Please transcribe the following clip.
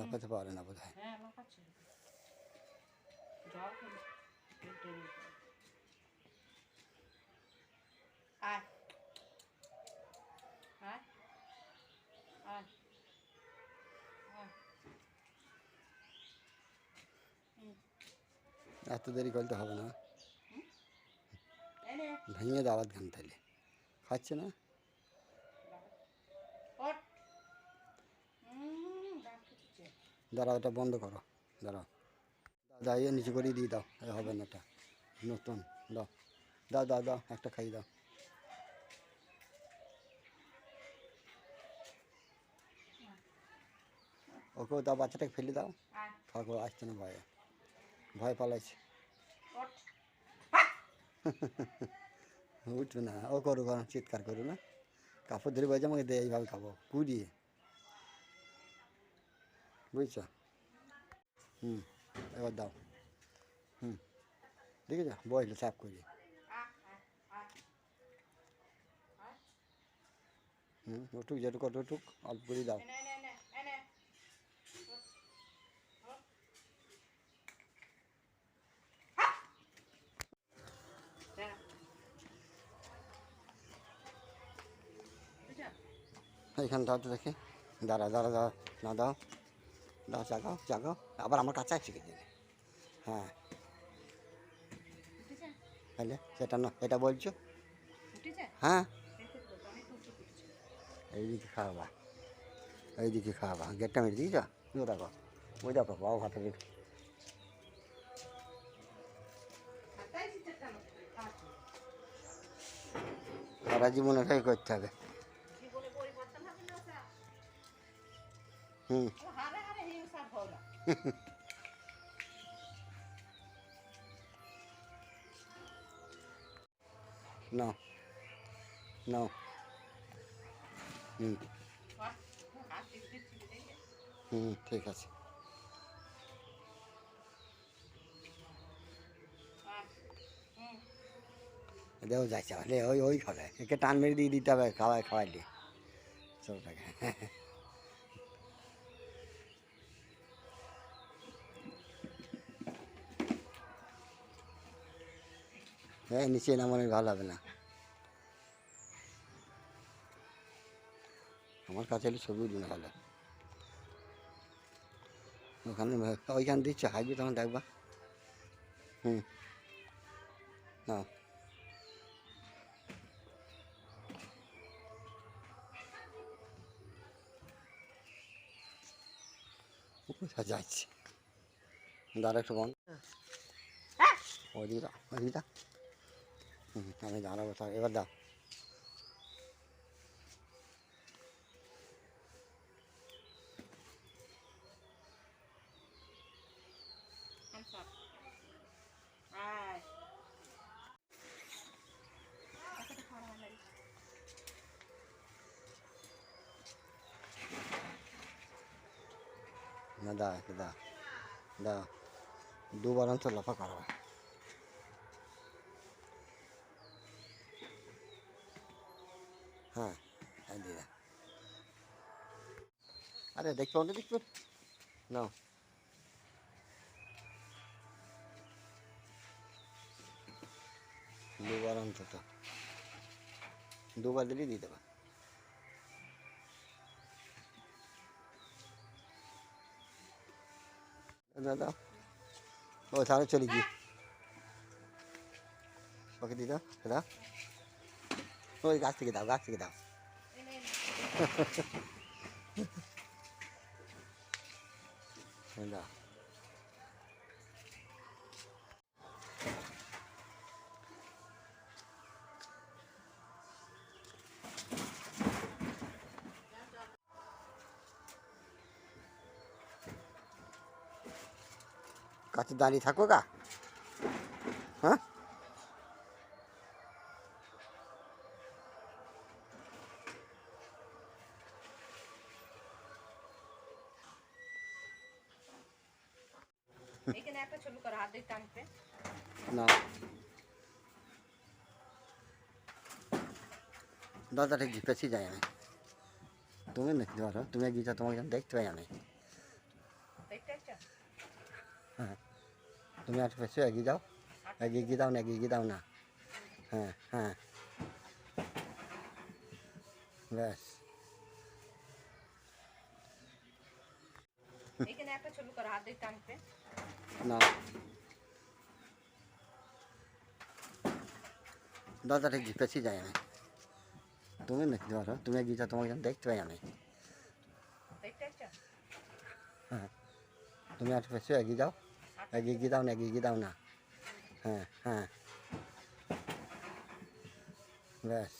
লাফাতে পারে না বোধ হয় হ্যাঁ এত দেরি করতে হবে না। ভেঙে দাওয়াত ঘান তাহলে খাচ্ছে না ওঠ হুম দাঁত দাঁড়াও ওটা বন্ধ করো। দাঁড়াও। দাও ইয়ে নিচু করে দিয়ে দাও। এ হবে না এটা। নতুন। দাও। দাও দাও দাও, একটা খাইয়ে দাও। ওকে, দাও, বাচ্চাটাকে ফেলে দাও। কাকু আসছে না ভয়ে। ভয় পালাইছে। উঠবে না, ও আর চিৎকার করু না। কাপড় ধরে বলছে, আমাকে দে, এইভাবে খাব কুড়িয়ে বুঝছ? হুম, এবার দাও। হুম দেখে যা বসলে সাফ করি। হুম, ওটুক যেটুক ওটুক অল্প করে দাও। এনে এনে এনে এনে ওঠ ওঠ যা বুঝা এইখানে দাও তো দেখি। দাঁড়া দাঁড়া দাঁড়া, না দাও। দাও জাগাও জাগাও। আবার আমার কাছে শিখে দেবে হ্যাঁ। তাহলে সেটা না এটা বলছো? হ্যাঁ। এইদিকে খাওয়াবা এইদিকে খাওয়াবা গেটটা মেরে দিয়েছ? ও দেখো ওই দেখো বাবু হাতে কাছে সারা জীবন এটাই করতে হবে। হুম। নাও নাও হুম হুম ঠিক আছে। দেও যাইছে ওই ওই খাবে একে টান মেরে দিয়ে দিতে হবে খাওয়াই খাওয়াইলে সবটাকে হ্যাঁ নিচে না মনে ভালো হবে না। আমার কাছে ছবি উঠবে না ভালো ওখানে ওইখানে দিচ্ছে হাইবে তখন দেখবা। হুম। না কোথায় যাচ্ছে? দাঁড়া একটু বন্ধ ওদিকে দাও ওদিকে হুম আমি দাঁড়াবো তার এবার দাও. না দা দা দা দুবার অন্তর লাফা করাবে হ্যাঁ হ্যাঁ দিদা। আরে দেখবে অনেক দেখবে নাও। দুবার অন্তত। দুবার দিলেই দিয়ে দেবা দাদা ও, তাহলে চলে গিয়ে। ওকে দিয়ে দাও। দাদা ওই গাছ থেকে দাও গাছ থেকে দাও। দাও কাছে দাঁড়িয়ে থাকো গা। হ্যাঁ? এখানে একটা ছোট করে হাত দিয়ে টানতে না দাদাটা জিপেছি যায় আমি তুমি দেখতে পারো তুমি গীতা তোমাকে দেখতে পাই আমি হ্যাঁ তুমি আর পেছো এগিয়ে যাও এগিয়ে গিয়ে দাও না এগিয়ে গিয়ে দাও না হ্যাঁ হ্যাঁ ব্যাস এখানে একটা ছোট করে হাত দিয়ে টানতে না। দাদা ঠিক পেছি যাই আমি। তুমি দেখতে পারো তুমি যাও তোমাকে দেখতে পাই আমি। হ্যাঁ। তুমি আর পেছু এগিয়ে যাও। এগিয়ে গিয়ে দাও না এগিয়ে গিয়ে দাও না। হ্যাঁ হ্যাঁ। ব্যাস।